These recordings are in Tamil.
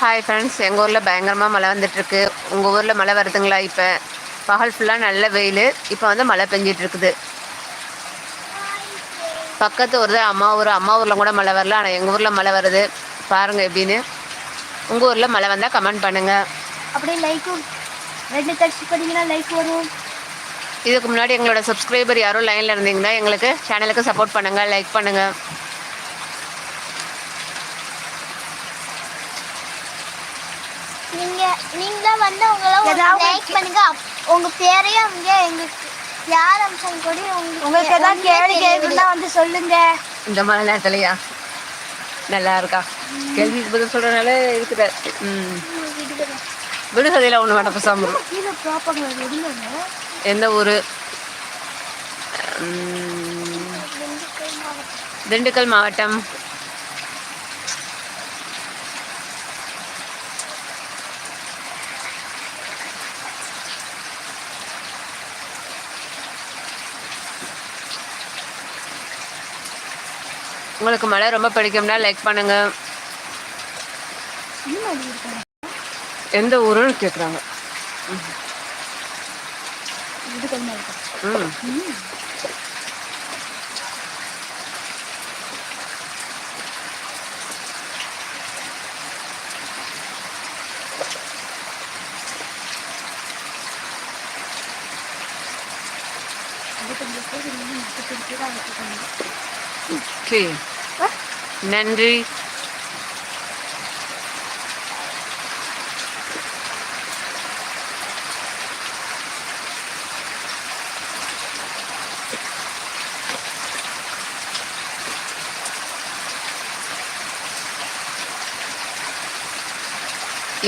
ஹாய் ஃப்ரெண்ட்ஸ் எங்கள் ஊரில் பயங்கரமாக மழை வந்துட்டுருக்கு. உங்கள் ஊரில் மழை வருதுங்களா இப்போ? பகல் ஃபுல்லாக நல்ல வெயில். இப்போ வந்து மழை பெஞ்சிட்டு இருக்குது பக்கத்து ஊர் தான் அம்மா ஊர். அம்மா ஊரில் கூட மழை வரல ஆனால் எங்கள் ஊரில் மழை வருது. பாருங்கள் எப்படின்னு. உங்கள் ஊரில் மழை வந்தால் கமெண்ட் பண்ணுங்கள் அப்படியே லைக்கும் ரெண்டு டச் பண்ணிங்கன்னா லைக் வரும். இதுக்கு முன்னாடி எங்களோட சப்ஸ்கிரைபர் யாரும் லைனில் இருந்தீங்கன்னா எங்களுக்கு சேனலுக்கு சப்போர்ட் பண்ணுங்கள் லைக் பண்ணுங்கள் நீங்க நீங்க வந்து உங்களை லைக் பண்ணுங்க. அப்- உங்க பேரையும் அவங்க எங்களுக்கு யார் அம்சம் கூட உங்களுக்கு ஏதாவது கேள்வி கேட்குன்னா வந்து சொல்லுங்க. இந்த மழை நேரத்துலையா? நல்லா இருக்கா? கேள்வி பதில் சொல்கிறனால இருக்குது. ம். விடுகதையில் ஒன்று வேண்டாம் பேசாமல் எந்த ஊர்? திண்டுக்கல் மாவட்டம். உங்களுக்கு மழை ரொம்ப பிடிக்கும்னா லைக் பண்ணுங்க. எந்த ஊருன்னு கேட்குறாங்க ம். ஓகே. நன்றி.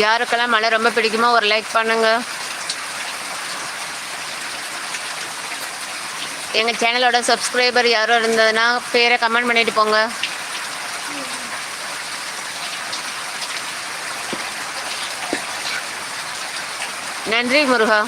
யாருக்கெல்லாம் மழை ரொம்ப பிடிக்குமோ ஒரு லைக் பண்ணுங்க. எங்கள் சேனலோட சப்ஸ்கிரைபர் யாரும் இருந்ததுன்னா பேரை கமெண்ட் பண்ணிட்டு போங்க. நன்றி முருகா.